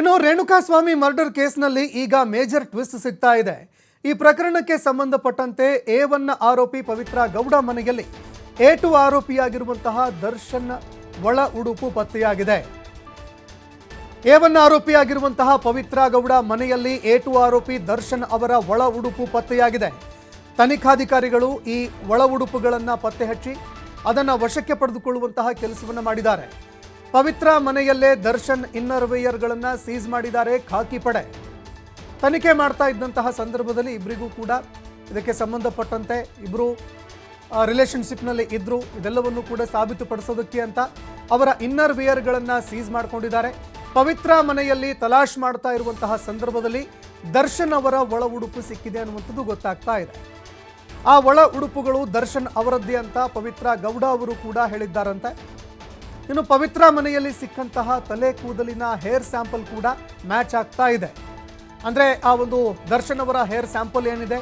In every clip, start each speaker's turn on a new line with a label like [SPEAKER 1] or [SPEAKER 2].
[SPEAKER 1] ಇನ್ನು ರೇಣುಕಾಸ್ವಾಮಿ ಮರ್ಡರ್ ಕೇಸ್ನಲ್ಲಿ ಈಗ ಮೇಜರ್ ಟ್ವಿಸ್ಟ್ ಸಿಗ್ತಾ ಇದೆ. ಈ ಪ್ರಕರಣಕ್ಕೆ ಸಂಬಂಧಪಟ್ಟಂತೆ ಎ ಒನ್ ಆರೋಪಿ ಪವಿತ್ರ ಗೌಡ ಮನೆಯಲ್ಲಿ ಎ ಟು ಆರೋಪಿಯಾಗಿರುವಂತಹ ದರ್ಶನ್ ಒಳ ಉಡುಪು ಪತ್ತೆಯಾಗಿದೆ. ಎ ಒನ್ ಆರೋಪಿಯಾಗಿರುವಂತಹ ಪವಿತ್ರ ಗೌಡ ಮನೆಯಲ್ಲಿ ಎ ಟು ಆರೋಪಿ ದರ್ಶನ್ ಅವರ ಒಳ ಉಡುಪು ಪತ್ತೆಯಾಗಿದೆ. ತನಿಖಾಧಿಕಾರಿಗಳು ಈ ಒಳ ಉಡುಪುಗಳನ್ನು ಪತ್ತೆ ಹಚ್ಚಿ ಅದನ್ನು ವಶಕ್ಕೆ ಪಡೆದುಕೊಳ್ಳುವಂತಹ ಕೆಲಸವನ್ನು ಮಾಡಿದ್ದಾರೆ. ಪವಿತ್ರ ಮನೆಯಲ್ಲೇ ದರ್ಶನ್ ಇನ್ನರ್ ವೇಯರ್ಗಳನ್ನು ಸೀಸ್ ಮಾಡಿದ್ದಾರೆ ಖಾಕಿ ಪಡೆ. ತನಿಖೆ ಮಾಡ್ತಾ ಇದ್ದಂತಹ ಸಂದರ್ಭದಲ್ಲಿ ಇಬ್ಬರಿಗೂ ಕೂಡ ಇದಕ್ಕೆ ಸಂಬಂಧಪಟ್ಟಂತೆ ಇಬ್ಬರು ರಿಲೇಷನ್ಶಿಪ್ನಲ್ಲಿ ಇದ್ದರು ಇದೆಲ್ಲವನ್ನು ಕೂಡ ಸಾಬೀತುಪಡಿಸೋದಕ್ಕೆ ಅಂತ ಅವರ ಇನ್ನರ್ ವೇಯರ್ಗಳನ್ನು ಸೀಸ್ ಮಾಡಿಕೊಂಡಿದ್ದಾರೆ. ಪವಿತ್ರ ಮನೆಯಲ್ಲಿ ತಲಾಶ್ ಮಾಡ್ತಾ ಇರುವಂತಹ ಸಂದರ್ಭದಲ್ಲಿ ದರ್ಶನ್ ಅವರ ಒಳ ಉಡುಪು ಸಿಕ್ಕಿದೆ ಅನ್ನುವಂಥದ್ದು ಗೊತ್ತಾಗ್ತಾ ಇದೆ. ಆ ಒಳ ಉಡುಪುಗಳು ದರ್ಶನ್ ಅವರದ್ದೇ ಅಂತ ಪವಿತ್ರ ಗೌಡ ಅವರು ಕೂಡ ಹೇಳಿದ್ದಾರಂತೆ. ಇನ್ನು ಪವಿತ್ರ ಮನೆಯಲ್ಲಿ ಸಿಕ್ಕಂತಹ ತಲೆ ಕೂದಲಿನ ಹೇರ್ ಸ್ಯಾಂಪಲ್ ಕೂಡ ಮ್ಯಾಚ್ ಆಗ್ತಾ ಇದೆ. ಅಂದರೆ ಆ ಒಂದು ದರ್ಶನ್ ಅವರ ಹೇರ್ ಸ್ಯಾಂಪಲ್ ಏನಿದೆ?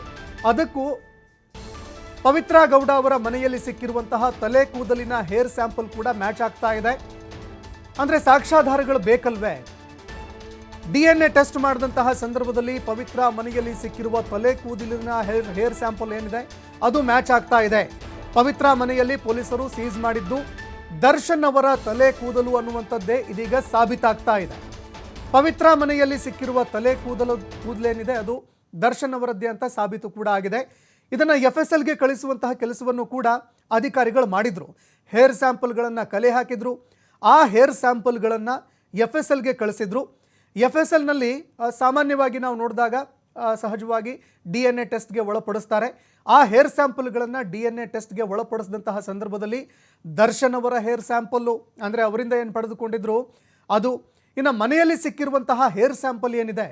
[SPEAKER 1] ಅದಕ್ಕೂ ಪವಿತ್ರ ಗೌಡ ಅವರ ಮನೆಯಲ್ಲಿ ಸಿಕ್ಕಿರುವಂತಹ ತಲೆ ಕೂದಲಿನ ಹೇರ್ ಸ್ಯಾಂಪಲ್ ಕೂಡ ಮ್ಯಾಚ್ ಆಗ್ತಾ ಇದೆ. ಅಂದರೆ ಸಾಕ್ಷ್ಯಾಧಾರಗಳು ಬೇಕಲ್ವೇ? ಡಿ ಎನ್ ಎ ಟೆಸ್ಟ್ ಮಾಡಿದಂತಹ ಸಂದರ್ಭದಲ್ಲಿ ಪವಿತ್ರ ಮನೆಯಲ್ಲಿ ಸಿಕ್ಕಿರುವ ತಲೆ ಕೂದಲಿನ ಹೇರ್ ಹೇರ್ ಸ್ಯಾಂಪಲ್ ಏನಿದೆ? ಅದು ಮ್ಯಾಚ್ ಆಗ್ತಾ ಇದೆ. ಪವಿತ್ರ ಮನೆಯಲ್ಲಿ ಪೊಲೀಸರು ಸೀಸ್ ಮಾಡಿದ್ದು. ದರ್ಶನ್ ಅವರ ತಲೆ ಕೂದಲು ಅನ್ನುವಂಥದ್ದೇ ಇದೀಗ ಸಾಬೀತಾಗ್ತಾ ಇದೆ. ಪವಿತ್ರ ಮನೆಯಲ್ಲಿ ಸಿಕ್ಕಿರುವ ತಲೆ ಕೂದಲು ಕೂದಲೇನಿದೆ, ಅದು ದರ್ಶನ್ ಅವರದ್ದೇ ಅಂತ ಸಾಬೀತು ಕೂಡ ಆಗಿದೆ. ಇದನ್ನು ಎಫ್ ಎಸ್ ಎಲ್ಗೆ ಕಳಿಸುವಂತಹ ಕೆಲಸವನ್ನು ಕೂಡ ಅಧಿಕಾರಿಗಳು ಮಾಡಿದರು. ಹೇರ್ ಸ್ಯಾಂಪಲ್ಗಳನ್ನು ಕಲೆ ಹಾಕಿದ್ರು. ಆ ಹೇರ್ ಸ್ಯಾಂಪಲ್ಗಳನ್ನು ಎಫ್ ಎಸ್ ಎಲ್ಗೆ ಕಳಿಸಿದ್ರು. ಎಫ್ ಎಸ್ ಎಲ್ನಲ್ಲಿ ಸಾಮಾನ್ಯವಾಗಿ ನಾವು ನೋಡಿದಾಗ ಸಹಜವಾಗಿ ಡಿ ಎನ್ ಎ ಟೆಸ್ಟ್ಗೆ ಒಳಪಡಿಸ್ತಾರೆ. ಆ ಹೇರ್ ಸ್ಯಾಂಪಲ್ಗಳನ್ನು ಡಿ ಎನ್ ಎ ಟೆಸ್ಟ್ಗೆ ಒಳಪಡಿಸಿದಂತಹ ಸಂದರ್ಭದಲ್ಲಿ ದರ್ಶನ್ ಅವರ ಹೇರ್ ಸ್ಯಾಂಪಲ್ಲು ಅಂದರೆ ಅವರಿಂದ ಏನು ಪಡೆದುಕೊಂಡಿದ್ರು? ಅದು ಇನ್ನು ಮನೆಯಲ್ಲಿ ಸಿಕ್ಕಿರುವಂತಹ ಹೇರ್ ಸ್ಯಾಂಪಲ್ ಏನಿದೆ?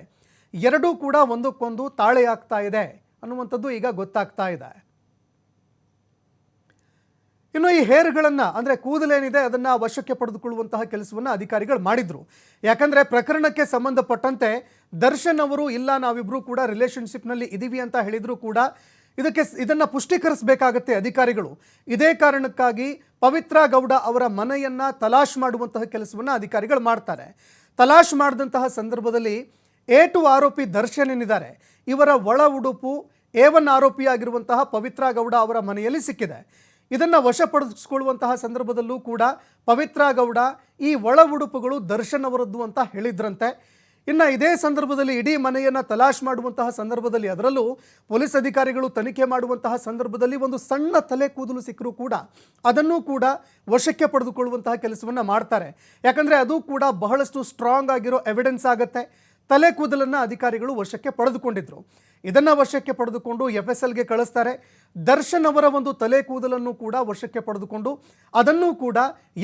[SPEAKER 1] ಎರಡೂ ಕೂಡ ಒಂದಕ್ಕೊಂದು ತಾಳೆ ಆಗ್ತಾ ಇದೆ ಅನ್ನುವಂಥದ್ದು ಈಗ ಗೊತ್ತಾಗ್ತಾ ಇದೆ. ಇನ್ನು ಈ ಹೇರ್ಗಳನ್ನು, ಅಂದರೆ ಕೂದಲೇನಿದೆ ಅದನ್ನು ವಶಕ್ಕೆ ಪಡೆದುಕೊಳ್ಳುವಂತಹ ಕೆಲಸವನ್ನು ಅಧಿಕಾರಿಗಳು ಮಾಡಿದ್ರು. ಯಾಕಂದರೆ ಪ್ರಕರಣಕ್ಕೆ ಸಂಬಂಧಪಟ್ಟಂತೆ ದರ್ಶನ್ ಅವರು, ಇಲ್ಲ ನಾವಿಬ್ಬರೂ ಕೂಡ ರಿಲೇಷನ್ಶಿಪ್ನಲ್ಲಿ ಇದ್ದೀವಿ ಅಂತ ಹೇಳಿದರೂ ಕೂಡ ಇದಕ್ಕೆ ಇದನ್ನು ಪುಷ್ಟೀಕರಿಸಬೇಕಾಗತ್ತೆ ಅಧಿಕಾರಿಗಳು. ಇದೇ ಕಾರಣಕ್ಕಾಗಿ ಪವಿತ್ರ ಗೌಡ ಅವರ ಮನೆಯನ್ನು ತಲಾಶ್ ಮಾಡುವಂತಹ ಕೆಲಸವನ್ನು ಅಧಿಕಾರಿಗಳು ಮಾಡ್ತಾರೆ. ತಲಾಶ್ ಮಾಡಿದಂತಹ ಸಂದರ್ಭದಲ್ಲಿ ಎ ಟು ಆರೋಪಿ ದರ್ಶನ್ ಏನಿದ್ದಾರೆ, ಇವರ ಒಳ ಉಡುಪು ಎ ಒನ್ ಆರೋಪಿಯಾಗಿರುವಂತಹ ಪವಿತ್ರ ಗೌಡ ಅವರ ಮನೆಯಲ್ಲಿ ಸಿಕ್ಕಿದೆ. ಇದನ್ನು ವಶಪಡಿಸ್ಕೊಳ್ಳುವಂತಹ ಸಂದರ್ಭದಲ್ಲೂ ಕೂಡ ಪವಿತ್ರ ಗೌಡ ಈ ಒಳ ಉಡುಪುಗಳು ದರ್ಶನ್ ಅವರದ್ದು ಅಂತ ಹೇಳಿದ್ರಂತೆ. ಇನ್ನು ಇದೇ ಸಂದರ್ಭದಲ್ಲಿ ಇಡೀ ಮನೆಯನ್ನು ತಲಾಶ್ ಮಾಡುವಂತಹ ಸಂದರ್ಭದಲ್ಲಿ ಅದರಲ್ಲೂ ಪೊಲೀಸ್ ಅಧಿಕಾರಿಗಳು ತನಿಖೆ ಮಾಡುವಂತಹ ಸಂದರ್ಭದಲ್ಲಿ ಒಂದು ಸಣ್ಣ ತಲೆ ಕೂದಲು ಸಿಕ್ಕರೂ ಕೂಡ ಅದನ್ನು ಕೂಡ ವಶಕ್ಕೆ ಪಡೆದುಕೊಳ್ಳುವಂತಹ ಕೆಲಸವನ್ನು ಮಾಡ್ತಾರೆ. ಯಾಕಂದರೆ ಅದು ಕೂಡ ಬಹಳಷ್ಟು ಸ್ಟ್ರಾಂಗ್ ಆಗಿರೋ ಎವಿಡೆನ್ಸ್ ಆಗುತ್ತೆ. ತಲೆ ಕೂದಲನ್ನು ಅಧಿಕಾರಿಗಳು ವಶಕ್ಕೆ ಪಡೆದುಕೊಂಡಿದ್ರು. ಇದನ್ನು ವಶಕ್ಕೆ ಪಡೆದುಕೊಂಡು ಎಫ್ ಎಸ್ ಎಲ್ಗೆ ಕಳಿಸ್ತಾರೆ. ದರ್ಶನ್ ಅವರ ಒಂದು ತಲೆ ಕೂದಲನ್ನು ಕೂಡ ವಶಕ್ಕೆ ಪಡೆದುಕೊಂಡು ಅದನ್ನು ಕೂಡ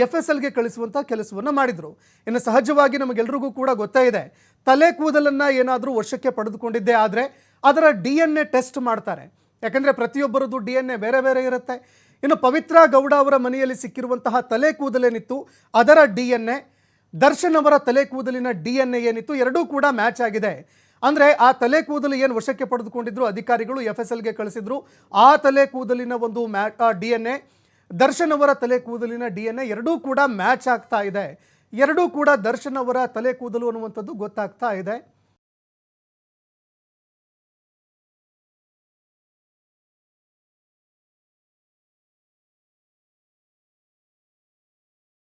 [SPEAKER 1] ಎಫ್ ಎಸ್ ಎಲ್ಗೆ ಕಳಿಸುವಂಥ ಕೆಲಸವನ್ನು ಮಾಡಿದರು. ಇನ್ನು ಸಹಜವಾಗಿ ನಮಗೆಲ್ರಿಗೂ ಕೂಡ ಗೊತ್ತೇ ಇದೆ. ತಲೆ ಕೂದಲನ್ನು ಏನಾದರೂ ವಶಕ್ಕೆ ಪಡೆದುಕೊಂಡಿದ್ದೆ ಆದರೆ ಅದರ ಡಿ ಎನ್ ಎ ಟೆಸ್ಟ್ ಮಾಡ್ತಾರೆ. ಯಾಕಂದರೆ ಪ್ರತಿಯೊಬ್ಬರದ್ದು ಡಿ ಎನ್ ಎ ಬೇರೆ ಬೇರೆ ಇರುತ್ತೆ. ಇನ್ನು ಪವಿತ್ರ ಗೌಡ ಅವರ ಮನೆಯಲ್ಲಿ ಸಿಕ್ಕಿರುವಂತಹ ತಲೆ ಕೂದಲೇನಿತ್ತು ಅದರ ಡಿ ಎನ್ ಎ ದರ್ಶನ್ ಅವರ ತಲೆ ಕೂದಲಿನ ಡಿ ಎನ್ ಎ ಏನಿತ್ತು, ಎರಡೂ ಕೂಡ ಮ್ಯಾಚ್ ಆಗಿದೆ. ಅಂದರೆ ಆ ತಲೆ ಕೂದಲು ಏನು ವಶಕ್ಕೆ ಪಡೆದುಕೊಂಡಿದ್ರು ಅಧಿಕಾರಿಗಳು ಎಫ್ ಎಸ್ ಎಲ್ಗೆ ಕಳಿಸಿದ್ರು. ಆ ತಲೆ ಕೂದಲಿನ ಒಂದು ಮ್ಯಾ ಡಿ ಎನ್ ಎ ದರ್ಶನ್ ಅವರ ತಲೆ ಕೂದಲಿನ ಡಿ ಎನ್ ಎ ಎರಡೂ ಕೂಡ ಮ್ಯಾಚ್ ಆಗ್ತಾ ಇದೆ. ಎರಡೂ ಕೂಡ ದರ್ಶನ್ ಅವರ ತಲೆ ಕೂದಲು ಅನ್ನುವಂಥದ್ದು ಗೊತ್ತಾಗ್ತಾ ಇದೆ.